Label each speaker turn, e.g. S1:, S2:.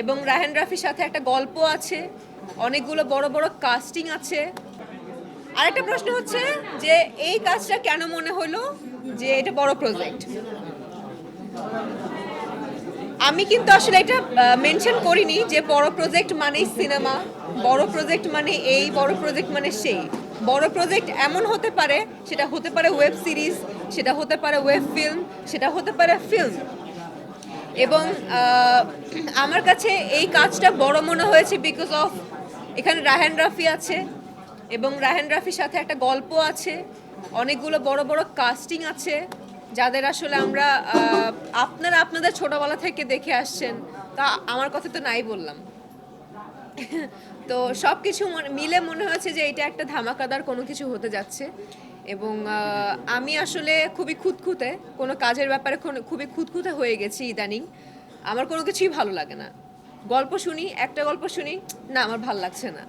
S1: এবং রাহেন রাফির সাথে একটা গল্প আছে, অনেকগুলো বড় বড় কাস্টিং আছে। আরেকটা প্রশ্ন হচ্ছে যে, এই কাজটা কেন মনে হলো যে এটা বড় প্রজেক্ট আমি কিন্তু আসলে এটা মেনশন করিনি যে বড় প্রজেক্ট মানেই সিনেমা বড় প্রজেক্ট মানে এই, বড় প্রজেক্ট মানে সেই। বড় প্রজেক্ট এমন হতে পারে, সেটা হতে পারে ওয়েব সিরিজ সেটা হতে পারে ওয়েব ফিল্ম সেটা হতে পারে ফিল্ম এবং আমার কাছে এই কাজটা বড় মনে হয়েছে বিকজ অফ এখানে রাহেন রাফি আছে এবং রাহেন রাফির সাথে একটা গল্প আছে, অনেকগুলো বড় বড় কাস্টিং আছে, যাদের আসলে আমরা আপনারা আপনাদের ছোটবেলা থেকে দেখে আসছেন, তা আমার কথা তো নাই বললাম। তো সব কিছু মিলে মনে হয়েছে যে এটা একটা ধামাকাদার কোনো কিছু হতে যাচ্ছে। এবং আমি আসলে খুবই খুঁতখুঁতে, কোনো কাজের ব্যাপারে খুবই খুঁতখুঁতে হয়ে গেছি ইদানিং। আমার কোনো কিছুই ভালো লাগে না। গল্প শুনি, একটা গল্প শুনি, না, আমার ভালো লাগছে না।